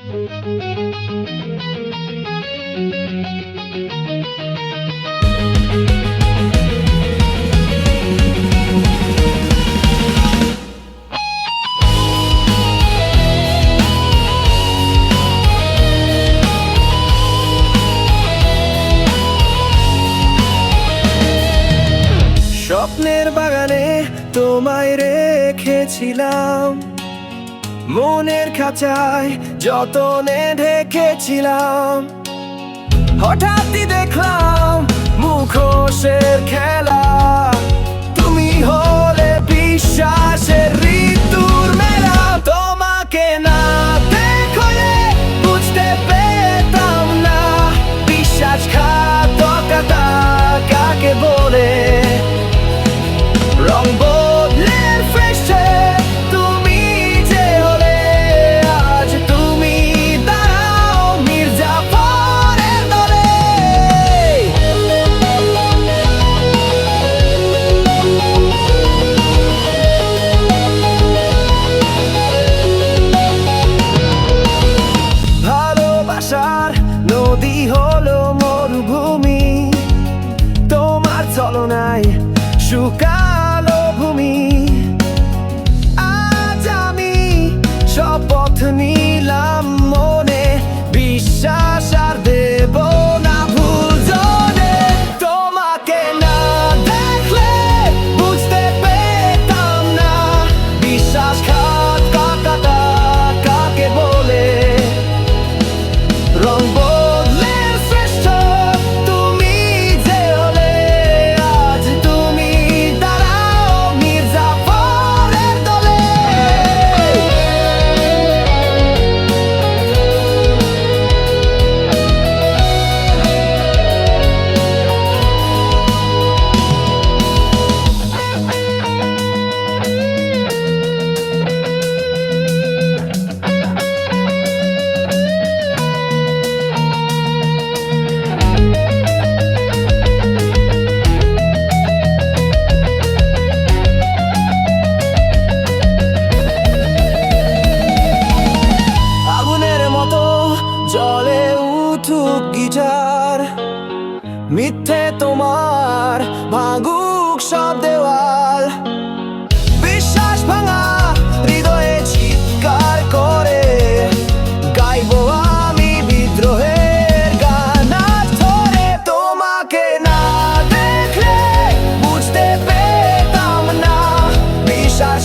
স্বপ্নের বাগানে তোমায় রেখেছিলাম। মনের খাঁচায় যতনে ঢেকেছিলাম হঠাৎই দেখলাম মুখোশের খেলা মিথ্যে তোমার ভাঙুক সব দেওয়াল। বিশ্বাস ভাঙা, হৃদয়ে চিৎকার করে গাইব আমি বিদ্রোহের গান ধরে তোমাকে না দেখলে বুঝতে পেতাম না, বিশ্বাস